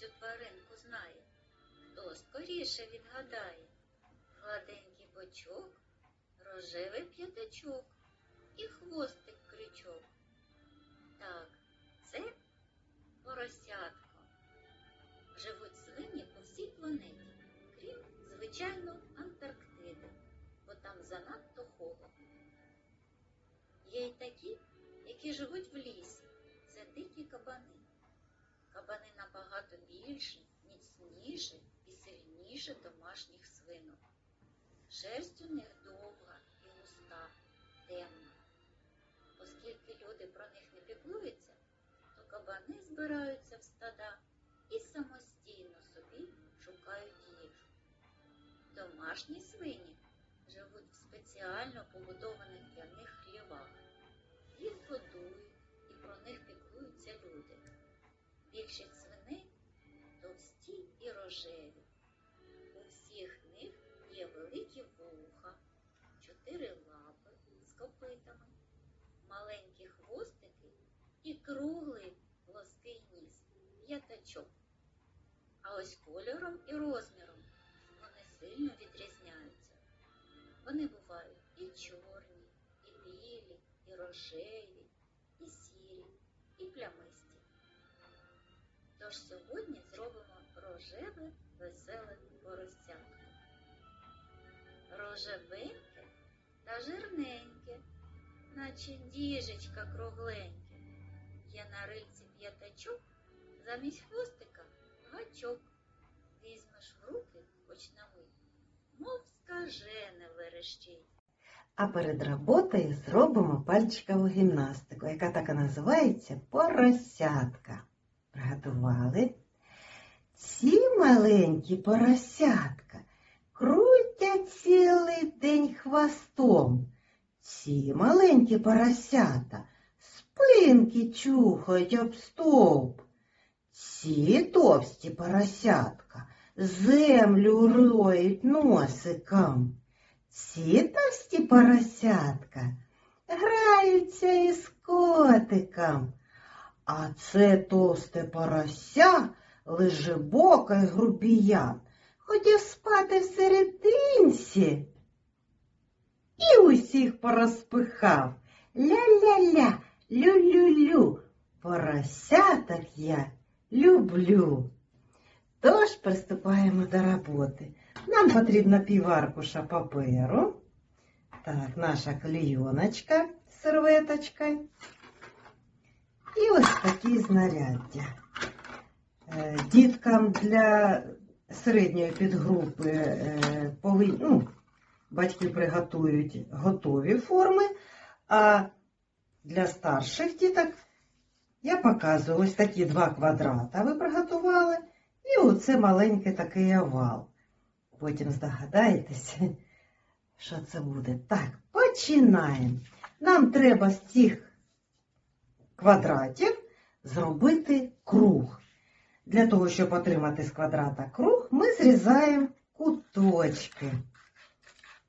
цю тваринку знає? Хто скоріше відгадає? Гладенький бочок, рожевий п'ятачок і хвостик крючок. Так, це поросятко. Живуть свині по всій планеті, крім, звичайно, Антарктиди, бо там занадто холодно. Є й такі, які живуть сильніші домашніх свинок. Шерсть у них довга і густа, темна. Оскільки люди про них не піклуються, то кабани збираються в стада і самостійно собі шукають їжу. Домашні свині живуть в спеціально побудованих для них маленькі хвостики і круглий плоский ніс, п'ятачок. А ось кольором і розміром вони сильно відрізняються. Вони бувають і чорні, і білі, і рожеві, і сірі, і плямисті. Тож сьогодні зробимо рожеве веселе поросятко. Рожевеньке та жирненьке, наче діжечка кругленьке. Є на рильці п'ятачок, замість хвостика гачок. Візьмеш в руки, хоч на мить, мов скажене верещить. А перед роботою зробимо пальчикову гімнастику, яка так і називається поросятка. Приготували. Ці маленькі поросятка крутять цілий день хвостом. Ці маленькі поросята спинки чухають об стовп. Ці товсті поросятка землю роють носиком. Ці товсті поросятка граються із котиком, а це товсте порося лежебока й грубіян, хотів спати всерединці і усіх порозпихав. Ля-ля-ля, лю-лю-лю, поросяток я люблю. Тож приступаємо до роботи. Нам потрібно піваркуша паперу. Так, наша клейоночка з серветочкою. І ось такі знаряддя. Е, Діткам для середньої підгрупи е, повинні, ну, батьки приготують готові форми, а для старших діток я показую ось такі два квадрата ви приготували. І оце маленький такий овал. Потім здогадаєтеся, що це буде. Так, починаємо. Нам треба з цих квадратів зробити круг. Для того, щоб отримати з квадрата круг, ми зрізаємо куточки.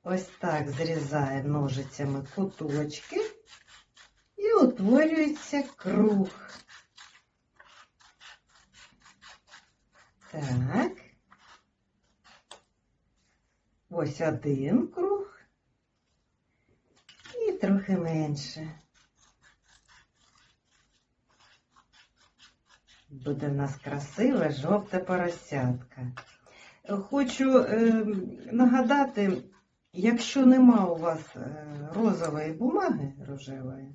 Ось так зрізаємо ножицями куточки і утворюється круг. Так. Ось один круг і трохи менше. Буде в нас красиве жовте поросятка. Хочу е, нагадати, якщо нема у вас е, розової бумаги рожевої,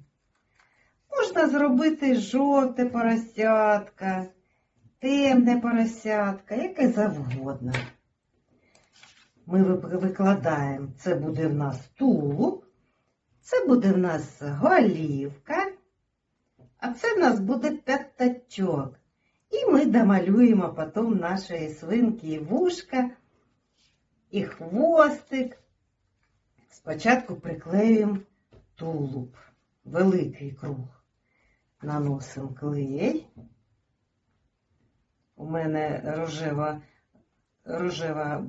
можна зробити жовте поросятка, темне поросятка, яке завгодно. Ми викладаємо, це буде в нас тулуб, це буде в нас голівка, а це в нас буде п'ятачок. І ми домалюємо потім нашої свинки і вушка, і хвостик. Спочатку приклеїмо тулуб, великий круг. Наносимо клей. У мене рожева, рожева,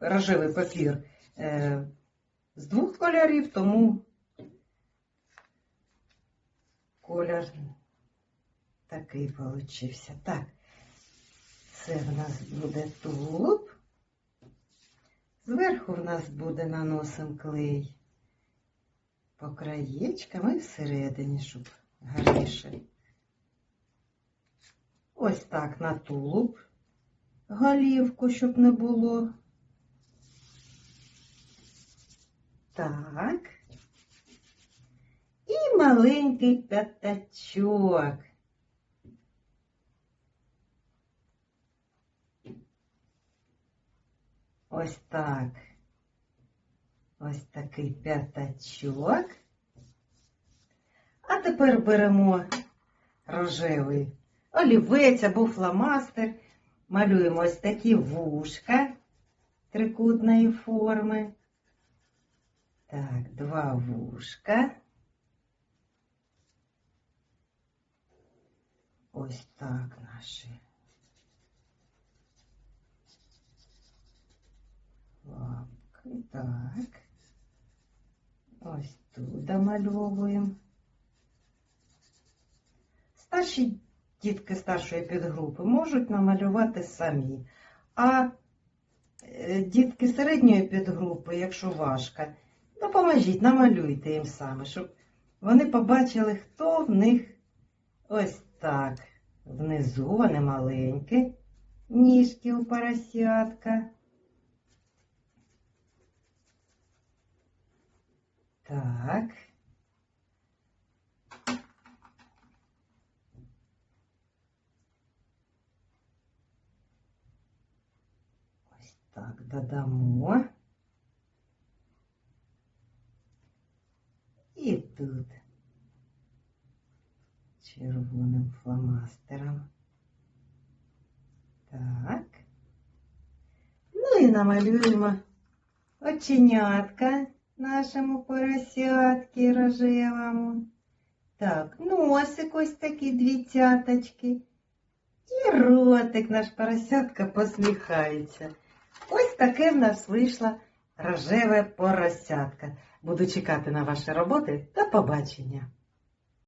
рожевий папір е, з двох кольорів, тому колір такий получився. Так, Це в нас буде тулуб. Зверху в нас буде наносим клей по краєчкам і всередині, щоб гарніше. Ось так на тулуб, голівку, щоб не було. Так. І маленький п'ятачок. Ось так. Ось такий п'ятачок. А тепер беремо рожевий олівець або фломастер. Малюємо ось такі вушка трикутної форми. Так, два вушка. Ось так наші. Так. Ось тут домальовуємо. Старші дітки старшої підгрупи можуть намалювати самі. А е, дітки середньої підгрупи, якщо важко, допоможіть, намалюйте їм саме, щоб вони побачили, хто в них ось так. Внизу вони маленькі, ніжки у поросятка. Так. Ось так додамо. І тут червоним фломастером. Так. Ну і намалюємо оченятка Нашому поросятки рожевому. Так, носик ось такі дві цяточки. І ротик наш поросятка посміхається. Ось таке в нас вийшло рожеве поросятка. Буду чекати на ваші роботи. До побачення.